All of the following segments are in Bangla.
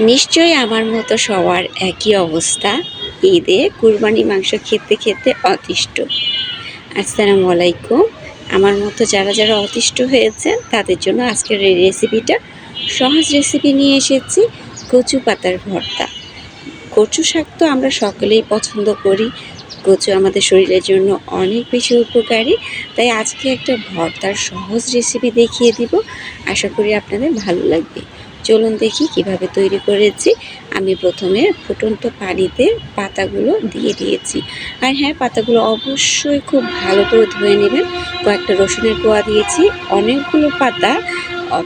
নিশ্চয়ই আমার মতো সবার একই অবস্থা। ঈদে কুরবানি মাংস খেতে খেতে অতিষ্ঠ। আসসালামু আলাইকুম। আমার মতো যারা যারা অতিষ্ঠ হয়েছেন তাদের জন্য আজকের এই রেসিপিটা সহজ রেসিপি নিয়ে এসেছি, কচু পাতার ভর্তা। কচু শাক তো আমরা সকলেই পছন্দ করি। কচু আমাদের শরীরের জন্য অনেক বেশি উপকারী। তাই আজকে একটা ভর্তার সহজ রেসিপি দেখিয়ে দিব। আশা করি আপনাদের ভালো লাগবে। চলুন দেখি কীভাবে তৈরি করেছি। আমি প্রথমে ফুটন্ত পানিতে পাতাগুলো দিয়ে দিয়েছি। আর হ্যাঁ পাতাগুলো অবশ্যই খুব ভালো করে ধুয়ে নেবেন। কয়েকটা রসুনের কোয়া দিয়েছি। অনেকগুলো পাতা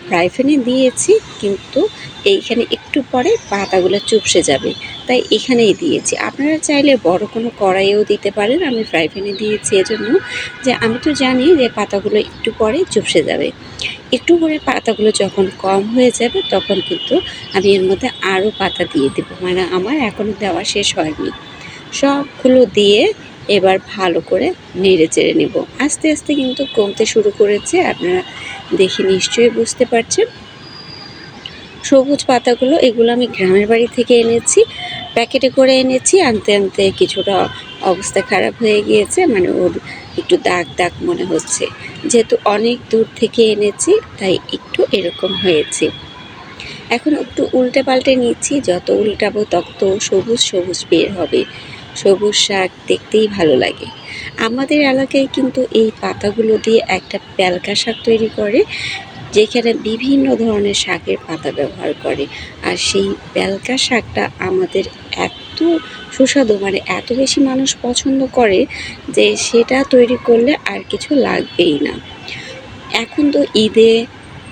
ফ্রাই প্যানে দিয়েছি, কিন্তু এইখানে একটু পরে পাতাগুলো চুপসে যাবে। তাই এখানেই দিয়েছি। আপনারা চাইলে বড় কোনো কড়াইয়েও দিতে পারেন, আমি ফ্রাই প্যানে দিয়েছি এজন্য। যে আমি তো জানি যে পাতাগুলো একটু পরে চুপসে যাবে। একটু করে পাতাগুলো যখন কম হয়ে যাবে, তখন কিন্তু আমি এর মধ্যে আরও পাতা দিয়ে দেবো। মানে আমার এখনও দেওয়া শেষ হয়নি। সবগুলো দিয়ে এবার ভালো করে নেড়ে চেড়ে নেব। আস্তে আস্তে কিন্তু কমতে শুরু করেছে, আপনারা দেখে নিশ্চয়ই বুঝতে পারছেন। সবুজ পাতাগুলো, এগুলো আমি গ্রামের বাড়ি থেকে এনেছি, প্যাকেটে করে এনেছি, আনতে আনতে কিছুটা অবস্থা খারাপ হয়ে গিয়েছে মানে ওর একটু দাগ দাগ মনে হচ্ছে। যেহেতু অনেক দূর থেকে এনেছি, তাই একটু এরকম হয়েছে। এখন একটু উল্টে পাল্টে নিচ্ছি, যত উল্টাবো তত সবুজ সবুজ বের হবে। সবুজ শাক দেখতেই ভালো লাগে। আমাদের এলাকায় কিন্তু এই পাতাগুলো দিয়ে একটা প্যালকা শাক তৈরি করে, যেখানে বিভিন্ন ধরনের শাকের পাতা ব্যবহার করে। আর সেই প্যালকা শাকটা আমাদের এত সুস্বাদু মানে এত বেশি মানুষ পছন্দ করে যে সেটা তৈরি করলে আর কিছু লাগবেই না। এখন তো ঈদে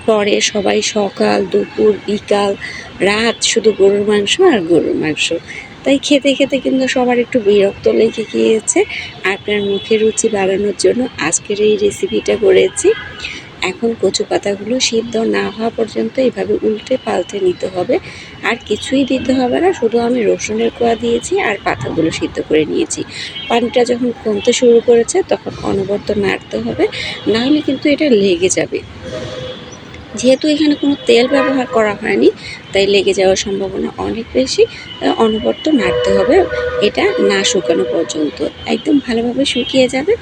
পরে সবাই সকাল, দুপুর, বিকাল, রাত শুধু গরুর মাংস আর গরুর মাংস। তাই খেতে খেতে কিন্তু সবার একটু বিরক্ত লেগে গিয়েছে। আপনার মুখের রুচি বাড়ানোর জন্য আজকের এই রেসিপিটা করেছি। এখন কচু পাতাগুলো সিদ্ধ না হওয়া পর্যন্ত এভাবে উল্টে পাল্টে নিতে হবে। আর কিছুই দিতে হবে না, শুধু আমি রসুনের কোয়া দিয়েছি আর পাতাগুলো সিদ্ধ করে নিয়েছি। পানিটা যখন কমতে শুরু করেছে তখন অনবরত নাড়তে হবে, নাহলে কিন্তু এটা লেগে যাবে। যেহেতু এখানে কোনো তেল ব্যবহার করা হয়নি, তাই লেগে যাওয়ার সম্ভাবনা অনেক বেশি। অনবরত নাড়তে হবে, এটা না শুকানো পর্যন্ত। একদম ভালোভাবে শুকিয়ে যাবে,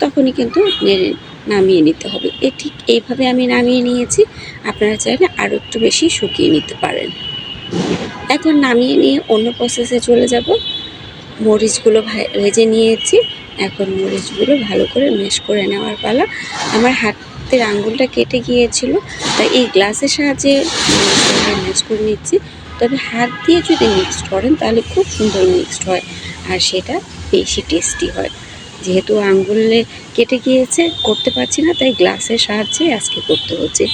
তখনই কিন্তু নেড়ে নামিয়ে নিতে হবে। এ ঠিক এইভাবে আমি নামিয়ে নিয়েছি, আপনারা চাইলে আরও একটু বেশি শুকিয়ে নিতে পারেন। এখন নামিয়ে নিয়ে অন্য প্রসেসে চলে যাব। মরিচগুলো ভেজে নিয়েছি। এখন মরিচগুলো ভালো করে মেশ করে নেওয়ার পালা। আমার হাতের আঙ্গুলটা কেটে গিয়েছিল। তাই এই গ্লাসের সাহায্যে ম্যাশ করে নিচ্ছি। তবে হাত দিয়ে যদি মিক্সড করেন, তাহলে খুব সুন্দর মিক্সড হয়। আর সেটা বেশি টেস্টি হয়। যেহেতু আঙ্গুলে কেটে গিয়েছে, করতে পারছি না, তাই গ্লাসের সাহায্যে আজকে করতে হচ্ছে।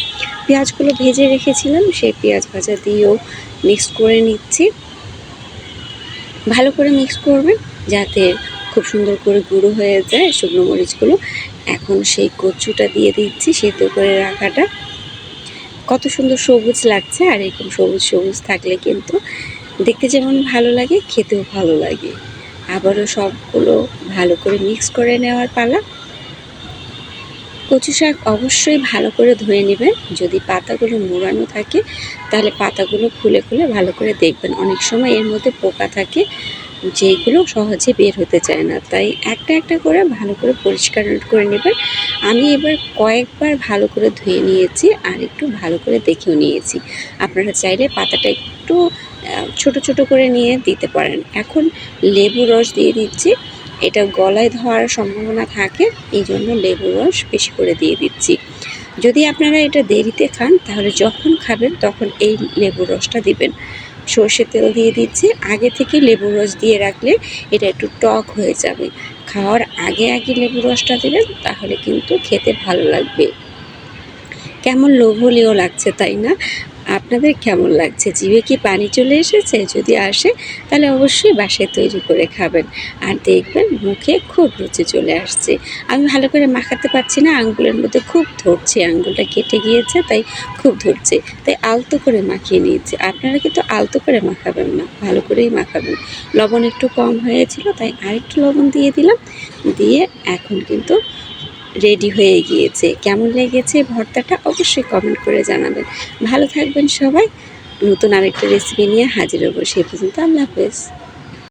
পেঁয়াজগুলো ভেজে রেখেছিলাম, সেই পেঁয়াজ ভাজা দিয়েও মিক্স করে নিচ্ছি। ভালো করে মিক্স করবেন, যাতে খুব সুন্দর করে গুঁড়ো হয়ে যায় শুকনো মরিচগুলো। এখন সেই কচুটা দিয়ে দিচ্ছি সেদ্ধ করে রাখাটা। কত সুন্দর সবুজ লাগছে আর এরকম সবুজ সবুজ থাকলে কিন্তু দেখতে যেমন ভালো লাগে, খেতেও ভালো লাগে। আবারও সবগুলো ভালো করে মিক্স করে নেওয়ার পালা। কচু শাক অবশ্যই ভালো করে ধুয়ে নেবেন। যদি পাতাগুলো মোড়ানো থাকে, তাহলে পাতাগুলো খুলে খুলে ভালো করে দেখবেন। অনেক সময় এর মধ্যে পোকা থাকে যেগুলো সহজে বের হতে চায় না। তাই একটা একটা করে ভালো করে পরিষ্কার করে নেবেন আমি এবার কয়েকবার ভালো করে ধুয়ে নিয়েছি আর একটু ভালো করে দেখেও নিয়েছি। আপনারা চাইলে পাতাটা একটু ছোট ছোট করে নিয়ে দিতে পারেন। এখন লেবু রস দিয়ে দিচ্ছি। এটা গলায় ধোয়ার সম্ভাবনা থাকে এই জন্য লেবু রস বেশি করে দিয়ে দিচ্ছি। যদি আপনারা এটা দেরিতে খান, তাহলে যখন খাবেন তখন এই লেবু রসটা দিবেন। সর্ষের তেল দিয়ে দিচ্ছি। আগে থেকে লেবু রস দিয়ে রাখলে এটা একটু টক হয়ে যাবে। খাওয়ার আগে আগে লেবু রসটা দেবেন, তাহলে কিন্তু খেতে ভালো লাগবে। কেমন লোভনীয় লাগছে তাই না? আপনাদের কেমন লাগছে? জিভে কি পানি চলে এসেছে? যদি আসে, তাহলে অবশ্যই বাসায় তৈরি করে খাবেন। আর দেখবেন, মুখে খুব রুচি চলে আসছে। আমি ভালো করে মাখাতে পারছি না, আঙ্গুলের মধ্যে খুব ধরছে। আঙ্গুলটা কেটে গিয়েছে, তাই খুব ধরছে। তাই আলতো করে মাখিয়ে নিয়েছি। আপনারা কিন্তু আলতো করে মাখাবেন না, ভালো করেই মাখাবেন। লবণ একটু কম হয়েছিল, তাই আরেকটু লবণ দিয়ে দিলাম। দিয়ে এখন কিন্তু রেডি হয়ে গিয়েছে। কেমন লেগেছে ভর্তাটা অবশ্যই কমেন্ট করে জানাবেন। ভালো থাকবেন সবাই। নতুন আরেকটা রেসিপি নিয়ে হাজির হব। সে পর্যন্ত আল্লাহ হাফেজ।